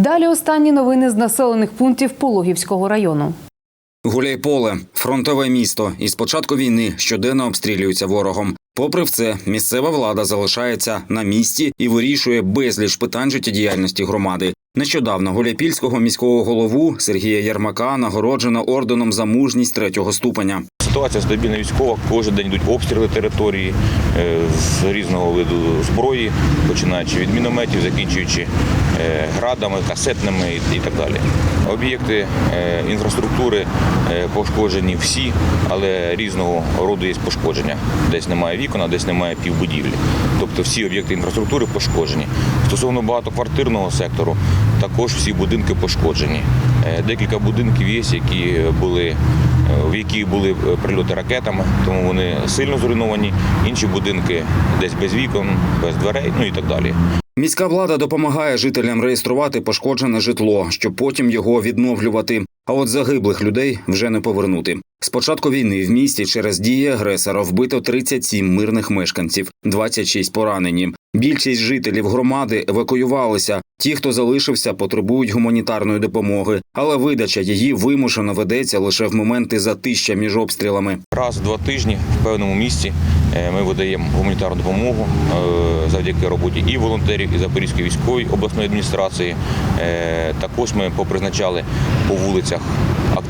Далі останні новини з населених пунктів Пологівського району. Гуляйполе – фронтове місто, і з початку війни щоденно обстрілюються ворогом. Попри все, місцева влада залишається на місці і вирішує безліч питань життєдіяльності громади. Нещодавно Гуляйпільського міського голову Сергія Ярмака нагороджено орденом за мужність третього ступеня. Ситуація стабільна військова. Кожен день йдуть обстріли території е, з різного виду зброї, починаючи від мінометів, закінчуючи е, градами, касетними і, так далі. Об'єкти е, інфраструктури пошкоджені всі, але різного роду є пошкодження. Десь немає вікон, а десь немає півбудівлі. Тобто всі об'єкти інфраструктури пошкоджені. Стосовно багатоквартирного сектору, також всі будинки пошкоджені. Декілька будинків є, які були в які були е, прильоти ракетами, тому вони сильно зруйновані. Інші будинки десь без вікон, без дверей, ну і так далі. Міська влада допомагає жителям реєструвати пошкоджене житло, щоб потім його відновлювати. А от загиблих людей вже не повернути. З початку війни в місті через дії агресора вбито 37 мирних мешканців, 26 поранені. Більшість жителів громади евакуювалися. Ті, хто залишився, потребують гуманітарної допомоги, але видача її вимушено ведеться лише в моменти затища між обстрілами. Раз в два тижні в певному місці е, ми видаємо гуманітарну допомогу е, завдяки роботі і волонтерів, і Запорізької військової обласної адміністрації. Е, Також ми попризначали по вулицях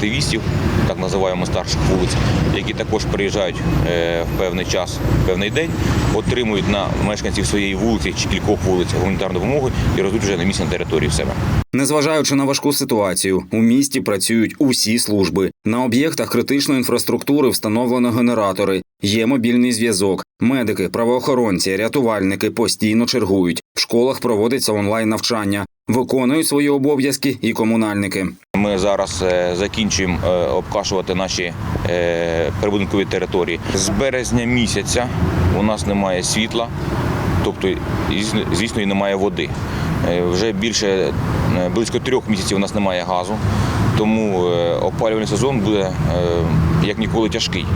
активістів, так називаємо старших вулиць, які також приїжджають е, в певний час, в певний день, отримують на мешканців своєї вулиці чи кількох вулиць гуманітарну допомогу і роздуть вже на місці на території в себе. Незважаючи на важку ситуацію, у місті працюють усі служби. На об'єктах критичної інфраструктури встановлено генератори, є мобільний зв'язок. Медики, правоохоронці, рятувальники постійно чергують. В школах проводиться онлайн навчання, виконують свої обов'язки і комунальники. Ми зараз е, закінчуємо е, обкашувати наші е, прибудинкові території. З березня місяця у нас немає світла, тобто, звісно- і немає води. Вже більше близько трьох місяців у нас немає газу, тому опалювальний сезон буде як ніколи тяжкий.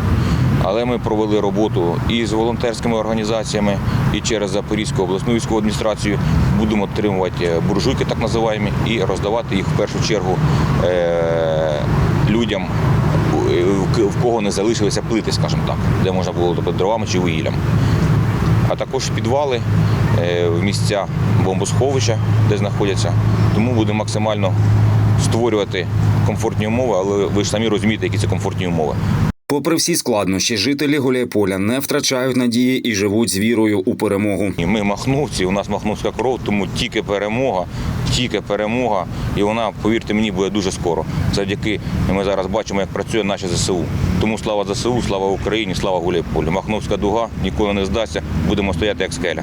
Але ми провели роботу і з волонтерськими організаціями, і через Запорізьку обласну військову адміністрацію будемо отримувати е, буржуйки, так називаємо, і роздавати їх в першу чергу е, людям, е, в кого не залишилися плити, скажімо так, де можна було тобто, дровами чи вугіллям. А також підвали в місця бомбосховища, де знаходяться. Тому будемо максимально створювати комфортні умови, але ви ж самі розумієте, які це комфортні умови. Попри всі складнощі, жителі Гуляйполя не втрачають надії і живуть з вірою у перемогу. І ми махновці, у нас махновська кров, тому тільки перемога, тільки перемога. І вона, повірте мені, буде дуже скоро. Завдяки ми зараз бачимо, як працює наше ЗСУ. Тому слава ЗСУ, слава Україні, слава Гуляйполю. Махновська дуга ніколи не здасться. Будемо стояти як скеля.